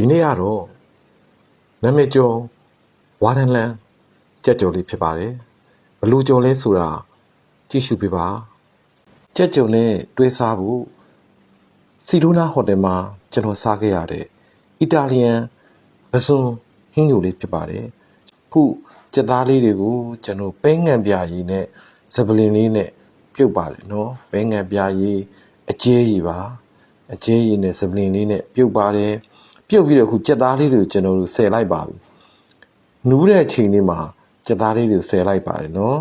ဒီနေ့ကတော့နာမည်ကျော်ဝါဒန်လန်ကြက်ကြော်လေးဖြစ်ပါတယ်ဘလူကြော်လဲဆိုတာကြည့်ရှုပေးပါကြက်ကြော်နဲ့တွဲစားဖို့စီဒိုနာဟိုတယ်မှာကျွန်တော်စားခဲ့ရတဲ့အီတာလီယန်ပစွန်ဟင်းညိုလေးဖြစ်ပါတယ်ခုကြက်သားလေးတွေကိုကျွန်တော်ပဲငံပြရည်နဲ့ဇပလင်လေးနဲ့ပြုတ်ပါတယ်နော်ပဲငံပြရည်အကျဲရည်ပါအကျဉ်းရည်နဲ့စပလင်လေးနဲ့ပြုတ်ပါတယ် ပြုတ်ပြီးတော့အခုကြက်သားလေးတွေကိုကျွန်တော်တို့ဆယ်လိုက်ပါပြီနူးတဲ့အချိန်လေးမှာကြက်သားလေးတွေကိုဆယ်လိုက်ပါတယ်နော်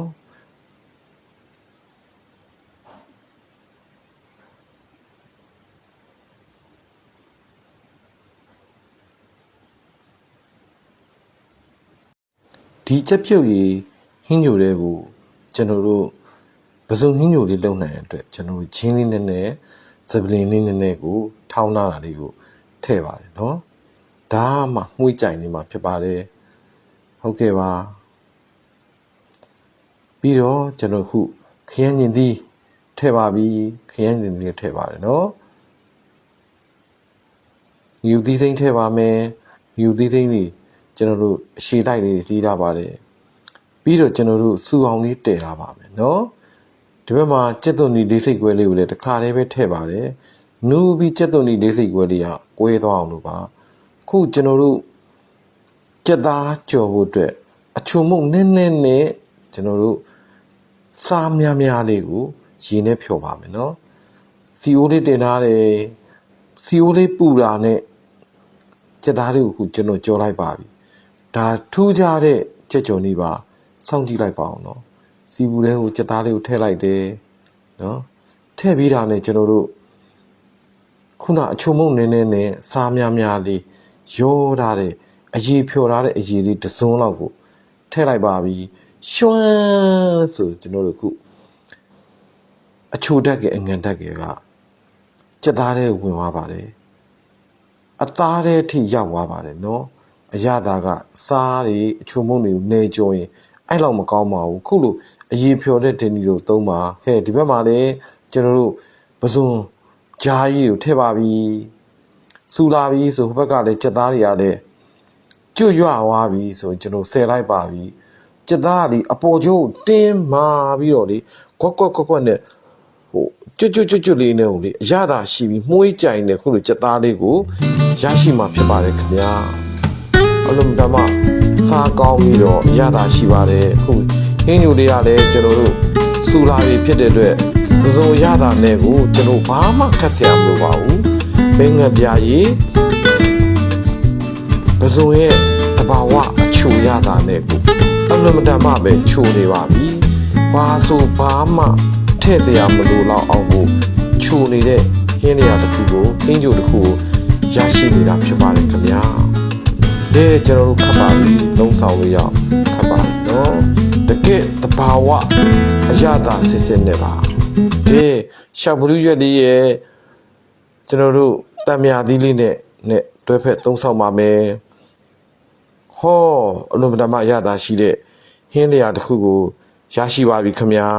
ဒီချက်ပြုတ်ရည်ဟင်းညိုတဲ့ကိုကျွန်တော်တို့ပစုံဟင်းညိုလေးလုံနိုင်တဲ့အတွက်ကျွန်တော်တို့ချင်းလေးနဲ့နဲ့စပလင်လေးနဲ့နဲ့ကိုထောင်းလာတာလေးကို ထည့်ပါတယ်နော်ဒါမှမှုကြိုင်နေမှာဖြစ်ပါတယ်ဟုတ်ကဲ့ပါပြီးတော့ကျွန်တော်ခုခရမ်းညင်သီးထည့်ပါပြီခရမ်းညင်သီးထည့်ပါတယ်နော်ယူသီးစိမ့်ထည့်ပါမယ်ယူသီးစိမ့်တွေကျွန်တော်တို့အရှိတိုက်လေးတီးထားပါတယ်ပြီးတော့ကျွန်တော်တို့စူအောင်လေးတည်ထားပါမယ်နော်ဒီဘက်မှာကြက်သွန်ဒီလေးစိတ်ကွဲလေးကိုလည်းတစ်ခါလေးပဲထည့်ပါတယ် နူးပြီးကြက်သွန်ဒီလေးစိတ်ကွဲလေးကကွဲသွားအောင်လို့ပါခုကျွန်တော်တို့ကြက်သားကြော်ဖို့အတွက်အချုံမုံနည်းနည်းနဲ့ကျွန်တော်တို့စားများများလေးကိုရေနဲ့ဖြော်ပါမယ်နော်စီအိုးလေးတင်ထားတယ်စီအိုးလေးပူတာနဲ့ကြက်သားလေးကိုခုကျွန်တော်ကြော်လိုက်ပါပြီဒါထူးခြားတဲ့ကြက်ကြော်နေပါစောင့်ကြည့်လိုက်ပါအောင်နော်စီဘူးထဲကိုကြက်သားလေးကိုထည့်လိုက်တယ်နော်ထည့်ပြီးတာနဲ့ကျွန်တော်တို့ ခုနအချုံမုံနည်းနည်းနဲ့စားများများလေးရောထားတဲ့အရေဖြော်ထားတဲ့အရေလေးတစ်စုံလောက်ကိုထည့်လိုက်ပါပြီရွှမ်းဆိုကျွန်တော်တို့ခုအချိုတက်ကအငံတက်ကကကြက်သားထဲဝင်သွားပါတယ်အသားထဲထိရောက်သွားပါတယ်နော်အရသာကစားတွေအချုံမုံတွေကိုနေကြုံရင်အဲ့လောက်မကောင်းပါဘူးခုလိုအရေဖြော်တဲ့တင်ဒီလိုသုံးပါဟဲ့ဒီဘက်မှာလည်းကျွန်တော်တို့ပစုံ ဂျားကြီးကိုထည့်ပါပြီစူလာပြီဆိုဟိုဘက်ကလည်းကြက်သားတွေကလည်းကျွတ်ရွသွားပြီဆိုကျွန်တော်ဆယ်လိုက်ပါပြီကြက်သားကဒီအပေါ်ကျိုးတင်းမာပြီးတော့လေကွက်ကွက်ကွက်ကွက်နဲ့ဟိုကျွတ်ကျွတ်ကျွတ်ကျွတ်လေးနဲ့ဟိုလေအရသာရှိပြီးမှုေးကြိုင်နေခုလိုကြက်သားလေးကိုရရှိမှာဖြစ်ပါတယ်ခင်ဗျာအလုံးဓမ္မစားကောင်းပြီးတော့အရသာရှိပါတယ်အခုဟင်းညူတွေကလည်းကျွန်တော်တို့စူလာတွေဖြစ်တဲ့အတွက်ပ စုံရတာနဲ့ကိုကျွန်တော်ဘာမှခက်ဆရာမလိုပါဘူးဘင်းငပြာရည်ပစုံရဲ့တဘာဝအချိုရတာနဲ့ကိုအလုံးဓမ္မပဲချိုနေပါပြီဘာဆိုဘာမှထည့်စရာမလိုတော့အောင်ကိုချိုနေတဲ့ဟင်းတွေကတစ်ခုကိုဟင်းညူတစ်ခုကိုရရှိနေတာဖြစ်ပါတယ်ခင်ဗျာဒီကျွန်တော်တို့ခပ်ပါပြီလုံးဆောင်လို့ရအောင်ခပ်ပါနော်တကယ်တဘာဝအရသာစစ်စစ်နဲ့ပါ ဒီရှောက်ဘလူးရွက်လေးရဲ့ကျွန်တော်တို့တံမြာသီးလေးနဲ့နဲ့တွဲဖက်သုံးဆောင်ပါမယ်ဟောအလုံးပဒမအရသာရှိတဲ့ဟင်းလျာတစ်ခုကိုရရှိပါပြီခင်ဗျာ